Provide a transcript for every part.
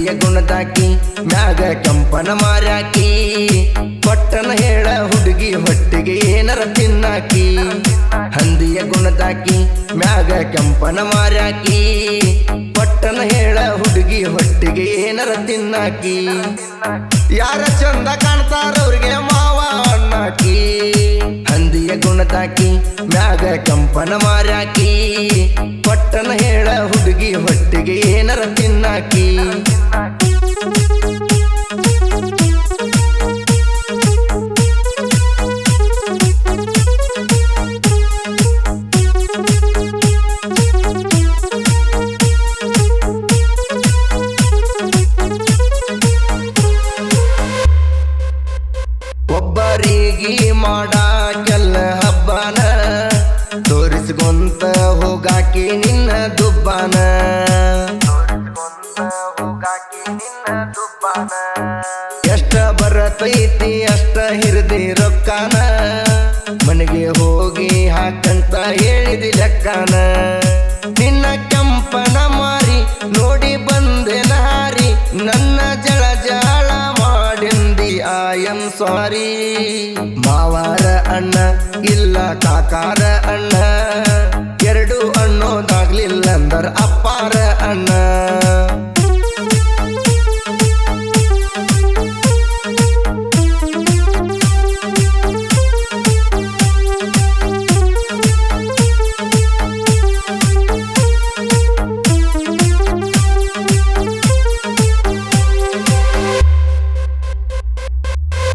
ಕೈಯ ಗುಣದಾಕಿ, ಮ್ಯಾಗ ಕಂಪನ ಮಾರಾಕಿ ಪಟ್ಟನ ಹೇಳ ಹುಡುಗಿ ಹೊಟ್ಟಿಗೆ ಏನರ ತಿನ್ನಾಕಿ. ಹಂದಿಯ ಗುಣದಾಕಿ, ಮ್ಯಾಗ ಕೆಂಪನ ಮಾರಾಕಿ ಪಟ್ಟನ ಹೇಳ ಹುಡುಗಿ ಹೊಟ್ಟಿಗೆ ಏನರ ತಿನ್ನಾಕಿ. ಯಾರ ಚಂದ ಕಾಣ್ತಾರ ಅವ್ರಿಗೆ ಮಾವ ಅಣ್ಣಾಕಿ. ಹಂದಿಯ ಗುಣದಾಕಿ, ಮ್ಯಾಗ ಕೆಂಪನ ಮಾರಾಕಿ ಪಟ್ಟನ ಹೇಳ ಹುಡುಗಿ ಹೊಟ್ಟಿಗೆ ಏನರ ತಿನ್ನಾಕಿ. ಹೋಗಾಕಿ ನಿನ್ನ ದುಬ್ಬಾನ. ಎಷ್ಟ ಬರತೈತಿ, ಅಷ್ಟ ಹಿರಿದಿ ರೊಕ್ಕಾನ. ಮನೆಗೆ ಹೋಗಿ ಹಾಕಂತ ಹೇಳಿದಿ ಲೆಕ್ಕನ. ನಿನ್ನ ಕೆಂಪನ ಮಾರಿ ನೋಡಿ ಬಂದೆ ನಾರಿ. ನನ್ನ ಜಳ ಜಾಳ ಮಾಡಿಂದಿ ಎಂ ಸಾರಿ. ಮಾವಾರ ಅಣ್ಣ ಇಲ್ಲ ಕಾಕಾರ ಅಣ್ಣ. ಅಂದರ ಅಪ್ಪಾರ ಅಣ್ಣ.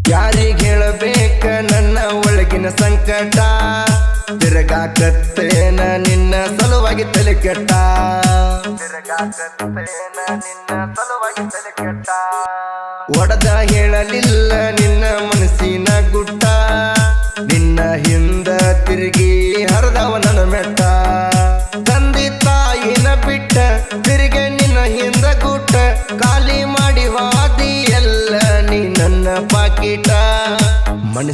ಯಾರಿಗೆ ಹೇಳಬೇಕ ನನ್ನ ಒಳಗಿನ ಸಂಕಟ? ತಿರುಗಾಕತ್ತೇನ ನಿನ್ನ ಸಲುವಾಗಿ ತಲೆ ಕೆಟ್ಟ. ಒಡದ ಹೇಳಲಿಲ್ಲ ನಿನ್ನ ಮನಸ್ಸಿನ ಗುಟ್ಟ.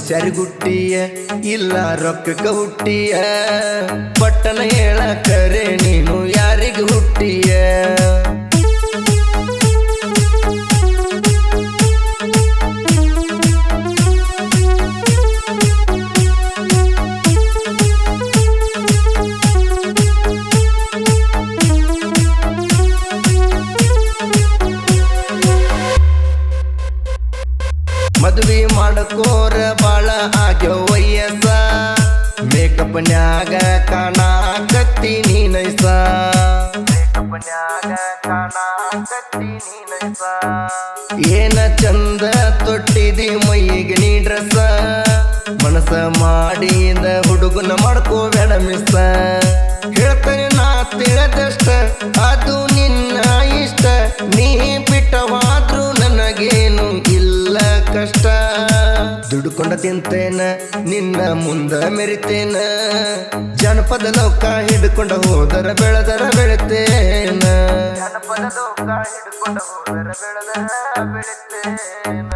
ಮನುಷ್ಯರಿಗುಟ್ಟಿಯ ಇಲ್ಲ ರೊಕ್ಕಕ್ಕ ಹುಟ್ಟಿಯ ಪಟ್ಟಣ ಹೇಳಕರೆ ನೀನು ಯಾರಿಗ ಹುಟ್ಟಿಯ ಮದುವೆ ಮಾಡಕೋರ ಏನ ಚಂದ ತೊಟ್ಟಿದಿ ಮೈಗೆ ನೀ ಡ್ರೆಸ್ ಮನಸ ಮಾಡಿದ ಹುಡುಗನ ಮಾಡ್ಕೋಬೇಡ ಮಿಸ್ ಹೇಳ್ತೇನೆ ನಾ ತಿಳಿದಷ್ಟ, ಅದು ನಿನ್ನ ಇಷ್ಟ. ನೀ ಬಿಟ್ಟವಾದ್ರೂ ನನಗೇನು ಇಲ್ಲ ಕಷ್ಟ. ದುಡ್ಕೊಂಡ ತಿಂತೇನ, ನಿನ್ನ ಮುಂದ ಮೆರಿತೇನ. ಜನಪದ ಲೋಕ ಹಿಡ್ಕೊಂಡ ಹೋದರ ಬೆಳೆದರ ಬೆಳಿತೇನ. ಜನಪದ ಲೋಕ ಹಿಡ್ಕೊಂಡು ಹೋದರೆ ಬೆಳೆದ ಬೆಳಿತೇನ